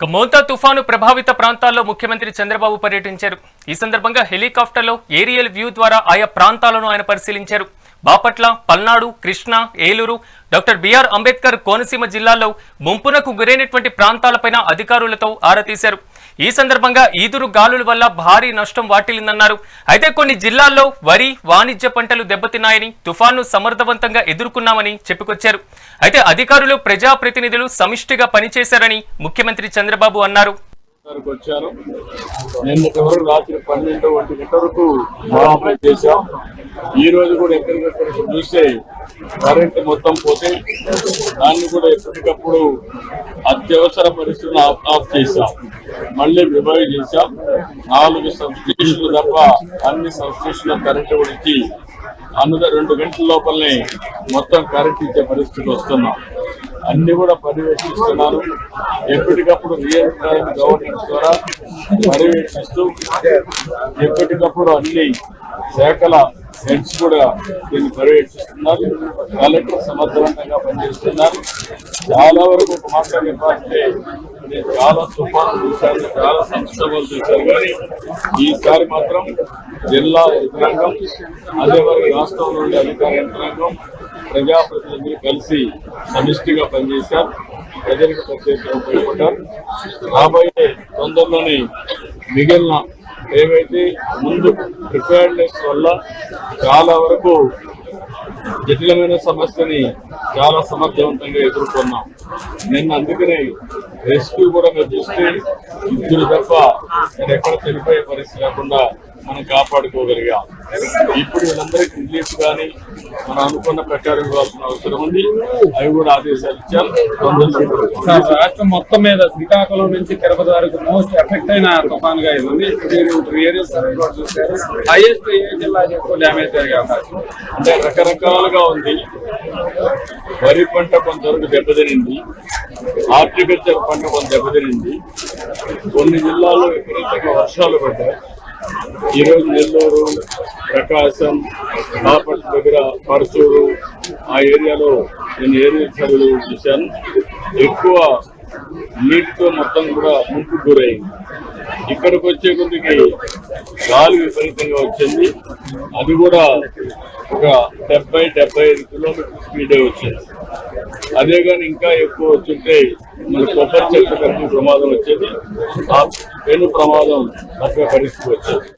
ఇక మోంతా తుఫాను ప్రభావిత ప్రాంతాల్లో ముఖ్యమంత్రి చంద్రబాబు పర్యటించారు. ఈ సందర్భంగా హెలికాప్టర్లో ఏరియల్ వ్యూ ద్వారా ఆయా ప్రాంతాలను ఆయన పరిశీలించారు. Bapatla Palnadu Krishna Eluru doctor B R Ambedkar Konaseema జిల్లాల్లో ముంపునకు గురైనటువంటి ప్రాంతాలపైన అధికారులతో ఆరా తీశారు. ఈ సందర్భంగా ఈదురు గాలుల వల్ల భారీ నష్టం వాటిల్లిందన్నారు. అయితే కొన్ని జిల్లాల్లో వరి వాణిజ్య పంటలు దెబ్బతిన్నాయని తుఫాను సమర్థవంతంగా ఎదుర్కొన్నామని చెప్పుకొచ్చారు. అయితే అధికారులు ప్రజాప్రతినిధులు సమిష్టిగా పనిచేశారని ముఖ్యమంత్రి చంద్రబాబు అన్నారు. వరకు వచ్చాను. నిన్నటి వరకు రాత్రి పన్నెండు ఒంటి గంట వరకు అప్లై చేశాం. ఈ రోజు కూడా ఎక్కడికక్కడ చూస్తే కరెంట్ మొత్తం పోతే దాన్ని కూడా ఎప్పటికప్పుడు అత్యవసర పరిస్థితులను ఆఫ్ చేశాం. మళ్ళీ రివైవ్ చేశాం. నాలుగు సబ్స్టేషన్లు తప్ప అన్ని సబ్స్టేషన్ల కరెంట్ కూడా ఇచ్చి అన్నద రెండు గంటల లోపలనే మొత్తం కరెంట్ ఇచ్చే పరిస్థితికి వస్తున్నాం. అన్ని కూడా పర్యవేక్షిస్తున్నారు. ఎప్పటికప్పుడు రియల్ టైం గవర్నెన్స్ ద్వారా పర్యవేక్షిస్తూ ఎప్పటికప్పుడు అన్ని శాఖల హెడ్స్ కూడా దీన్ని పర్యవేక్షిస్తున్నారు. కలెక్టర్ సమర్థవంతంగా పనిచేస్తున్నారు. చాలా వరకు ఒక మాట చెప్పాలంటే నేను చాలా తుఫాను చూశాను చాలా సంక్షోభాలు చూశాను. కానీ ఈసారి మాత్రం జిల్లా యంత్రాంగం అదేవారి రాష్ట్రంలో ఉండే అధికార యంత్రాంగం ప్రజాప్రతినిధులు కలిసి సమిష్టిగా పనిచేశారు. ప్రజలకు ప్రత్యేకంగా ఉపయోగపడ్డారు రాబోయే తొందరలోనే మిగిలిన ఏవైతే ముందు ప్రిపేర్నెస్ వల్ల చాలా వరకు జటిలమైన సమస్యని చాలా సమర్థవంతంగా ఎదుర్కొన్నాం. నిన్న అందుకనే రెస్క్యూ కూడా మీరు చూస్తే ఇద్దరు తప్ప నేను ఎక్కడ చనిపోయే పరిస్థితి లేకుండా మనం కాపాడుకోగలిగాం. ఇప్పుడు వీళ్ళందరికీ రిలీఫ్ కానీ మనం అనుకున్న ప్రకారం ఇవ్వాల్సిన అవసరం ఉంది. అవి కూడా ఆదేశాలు ఇచ్చారు. రాష్ట్రం మొత్తం మీద శ్రీకాకుళం నుంచి తిరుపతి వరకు మోస్ట్ ఎఫెక్ట్ అయిన తుఫాన్గా ఇది హైయెస్ట్ ఏ జిల్లా ఎక్కువ డ్యామేజ్ జరిగే అవకాశం అంటే రకరకాలుగా ఉంది. వరి పంట కొంతవరకు దెబ్బతినింది. హార్టికల్చర్ పంట కొంత దెబ్బతినింది. కొన్ని జిల్లాల్లో విపరీతంగా వర్షాలు పడ్డాయి. ఈరోజు నెల్లూరు ప్రకాశం బాపట్ల దగ్గర పరచూరు ఆ ఏరియాలో నేను ఏరియా చదువులు చూశాను. ఎక్కువ నీటితో మొత్తం కూడా ముంపు గురైంది. ఇక్కడికి వచ్చే కొద్దికి గాలి విపరీతంగా వచ్చింది. అది కూడా ఒక డెబ్బై డెబ్బై ఐదు కిలోమీటర్ స్పీడే వచ్చింది. అదే కానీ ఇంకా ఎక్కువ వచ్చింటే మన కొబ్బరి చెట్టు ప్రమాదం వచ్చేది. పెను ప్రమాదం తప్పే పరిస్థితి వచ్చింది